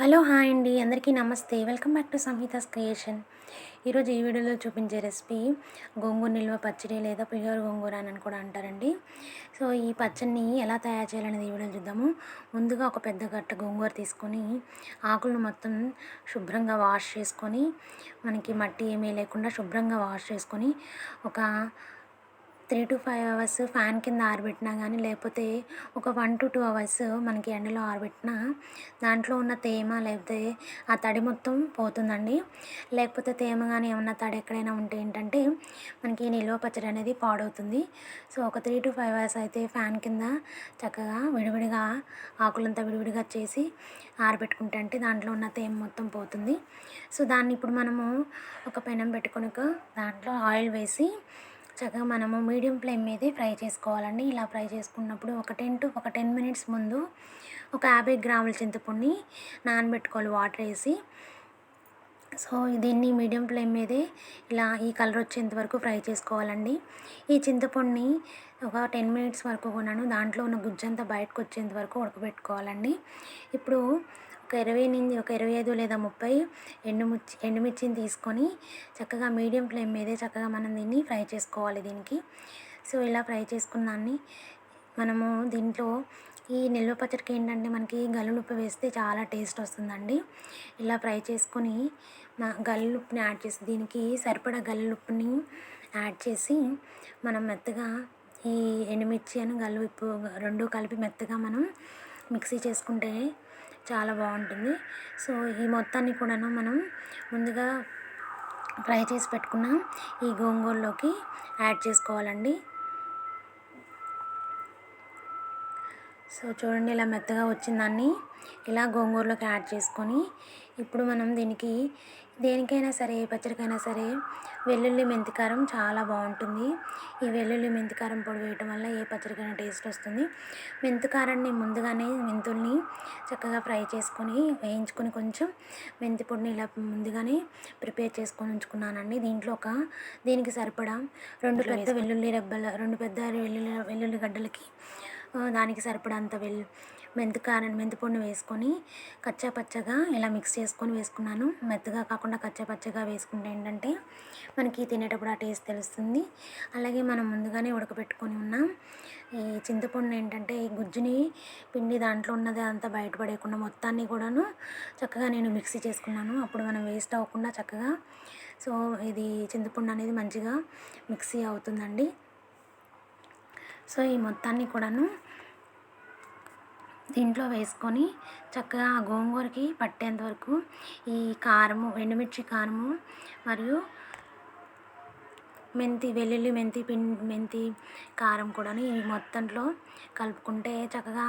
Hello hi అండి. అందరికీ నమస్తే. Welcome back to Samhita's creation. ఈరోజు ఈ వీడియోలో చూపించే రెసిపీ గోంగూర నిల్వ పచ్చడి లేదా పులిహోర గోంగూర అని కూడా అంటారండి. సో ఈ పచ్చడిని ఎలా తయారు చేయాలనేది ఈ వీడియో చూద్దాము. ముందుగా ఒక పెద్ద గట్ట గోంగూర తీసుకొని ఆకులను మొత్తం శుభ్రంగా వాష్ చేసుకొని మనకి మట్టి ఏమీ లేకుండా శుభ్రంగా వాష్ చేసుకొని ఒక three to five hours fan కింద ఆరబెట్టినా కానీ లేకపోతే ఒక వన్ టు టూ అవర్స్ మనకి ఎండలో ఆరబెట్టినా దాంట్లో ఉన్న తేమ లేకపోతే ఆ తడి మొత్తం పోతుందండి. లేకపోతే తేమ కానీ ఏమన్నా తడి ఎక్కడైనా ఉంటే ఏంటంటే మనకి నిల్వ పచ్చడి అనేది పాడవుతుంది. సో ఒక త్రీ టు ఫైవ్ అవర్స్ అయితే ఫ్యాన్ కింద చక్కగా విడివిడిగా ఆకులంతా విడివిడిగా చేసి ఆరబెట్టుకుంటే అంటే దాంట్లో ఉన్న తేమ మొత్తం పోతుంది. సో దాన్ని ఇప్పుడు మనము ఒక పెనం పెట్టుకొని దాంట్లో ఆయిల్ వేసి చక్కగా మనము మీడియం ఫ్లేమ్ మీదే ఫ్రై చేసుకోవాలండి. ఇలా ఫ్రై చేసుకున్నప్పుడు ఒక టెన్ టు ఒక టెన్ మినిట్స్ ముందు ఒక యాభై గ్రాముల చింతపండుని నానబెట్టుకోవాలి వాటర్ వేసి. సో దీన్ని మీడియం ఫ్లేమ్ మీదే ఇలా ఈ కలర్ వచ్చేంత వరకు ఫ్రై చేసుకోవాలండి. ఈ చింతపండుని ఒక టెన్ మినిట్స్ వరకు కొన్నాను. దాంట్లో ఉన్న గుజ్జంతా బయటకు వచ్చేంత వరకు ఉడకబెట్టుకోవాలండి. ఇప్పుడు ఒక ఇరవై నుంచి ఒక ఇరవై ఐదు లేదా ముప్పై ఎండుమిర్చి ఎండుమిర్చిని తీసుకొని చక్కగా మీడియం ఫ్లేమ్ మీదే చక్కగా మనం దీన్ని ఫ్రై చేసుకోవాలి దీనికి. సో ఇలా ఫ్రై చేసుకున్న దాన్ని మనము దీంట్లో ఈ నిల్వ పచ్చడికి ఏంటంటే మనకి గల్లులుప్పు వేస్తే చాలా టేస్ట్ వస్తుందండి. ఇలా ఫ్రై చేసుకొని గల్లుప్పుని యాడ్ చేసి దీనికి సరిపడా గల్లుప్పుని యాడ్ చేసి మనం మెత్తగా ఈ ఎండుమిర్చి అని గల్లుప్పు రెండు కలిపి మెత్తగా మనం మిక్సీ చేసుకుంటే చాలా బాగుంటుంది. సో ఈ మొత్తాన్ని కూడాను మనం ముందుగా ఫ్రై చేసి పెట్టుకున్న ఈ గోంగూరలోకి యాడ్ చేసుకోవాలండి. సో చూడండి ఇలా మెత్తగా వచ్చిందాన్ని ఇలా గోంగూరలోకి యాడ్ చేసుకొని ఇప్పుడు మనం దీనికి దేనికైనా సరే పచ్చడికైనా సరే వెల్లుల్లి మెంతికారం చాలా బాగుంటుంది. ఈ వెల్లుల్లి మెంతికారం పొడి వేయటం వల్ల ఏ పచ్చడికైనా టేస్ట్ వస్తుంది. మెంతికారాన్ని ముందుగానే మెంతుల్ని చక్కగా ఫ్రై చేసుకొని వేయించుకొని కొంచెం మెంతి పొడిని ఇలా ముందుగానే ప్రిపేర్ చేసుకొని ఉంచుకున్నానండి. దీంట్లో ఒక దీనికి సరిపడా రెండు పెద్ద వెల్లుల్లి రెబ్బల రెండు పెద్ద వెల్లుల్లి వెల్లుల్లి గడ్డలకి దానికి సరిపడంత వెల్ మెంతికారం మెంతిపొడిని వేసుకొని కచ్చా పచ్చగా ఇలా మిక్స్ చేసుకొని వేసుకున్నాను. మెత్తగా కాకుండా కచ్చా పచ్చగా వేసుకుంటే ఏంటంటే మనకి తినేటప్పుడు ఆ టేస్ట్ తెలుస్తుంది. అలాగే మనం ముందుగానే ఉడకబెట్టుకొని ఉన్నాం ఈ చింతపండు ఏంటంటే ఈ గుజ్జుని పిండి దాంట్లో ఉన్నది అంతా బయటపడేయకుండా మొత్తాన్ని కూడాను చక్కగా నేను మిక్సీ చేసుకున్నాను. అప్పుడు మనం వేస్ట్ అవ్వకుండా చక్కగా సో ఇది చింతపండు అనేది మంచిగా మిక్సీ అవుతుందండి. సో ఈ మొత్తాన్ని కూడాను దీంట్లో వేసుకొని చక్కగా ఆ గోంగూరకి పట్టేంత వరకు ఈ కారము ఎండుమిర్చి కారము మరియు మెంతి వెల్లుల్లి మెంతి పిం మెంతి కారం కూడాను ఈ మొత్తంలో కలుపుకుంటే చక్కగా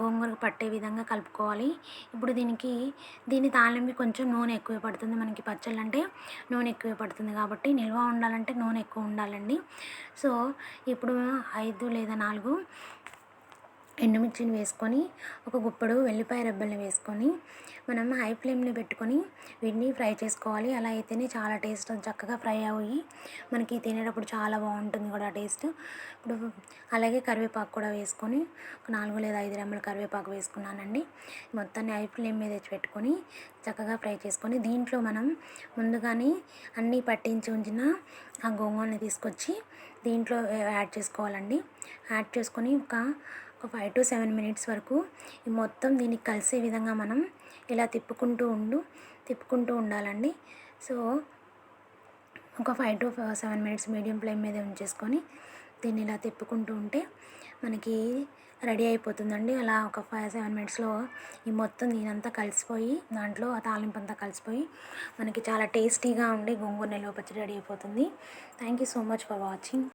గోంగూరకు పట్టే విధంగా కలుపుకోవాలి. ఇప్పుడు దీనికి దీని తాలింపు కొంచెం నూనె ఎక్కువ పడుతుంది మనకి పచ్చళ్ళు అంటే నూనె ఎక్కువ పడుతుంది కాబట్టి నిల్వ ఉండాలంటే నూనె ఎక్కువ ఉండాలండి. సో ఇప్పుడు ఐదు లేదా నాలుగు ఎండుమిర్చిని వేసుకొని ఒక గుప్పడు వెల్లిపాయ రెబ్బల్ని వేసుకొని మనం హై ఫ్లేమ్ని పెట్టుకొని వీటిని ఫ్రై చేసుకోవాలి. అలా అయితేనే చాలా టేస్ట్ చక్కగా ఫ్రై అయ్యి మనకి తినేటప్పుడు చాలా బాగుంటుంది కూడా టేస్ట్. ఇప్పుడు అలాగే కరివేపాకు కూడా వేసుకొని ఒక నాలుగు లేదా ఐదు రెమ్మల కరివేపాకు వేసుకున్నానండి. మొత్తాన్ని హై ఫ్లేమ్ మీద పెట్టుకొని చక్కగా ఫ్రై చేసుకొని దీంట్లో మనం ముందుగానే అన్నీ పట్టించి ఉంచిన ఆ గోంగూరని తీసుకొచ్చి దీంట్లో యాడ్ చేసుకోవాలండి. యాడ్ చేసుకొని ఒక ఒక ఫైవ్ టు సెవెన్ మినిట్స్ వరకు ఈ మొత్తం దీనికి కలిసే విధంగా మనం ఇలా తిప్పుకుంటూ ఉండు తిప్పుకుంటూ ఉండాలండి. సో ఒక five to seven minutes medium flame మీద ఉంచేసుకొని దీన్ని ఇలా తిప్పుకుంటూ ఉంటే మనకి రెడీ అయిపోతుందండి. అలా ఒక ఫైవ్ సెవెన్ మినిట్స్లో ఈ మొత్తం దీనంతా కలిసిపోయి దాంట్లో ఆ తాలింపు అంతా కలిసిపోయి మనకి చాలా టేస్టీగా ఉండి గోంగూర నిల్వ పచ్చడి రెడీ అయిపోతుంది. Thank you so much for watching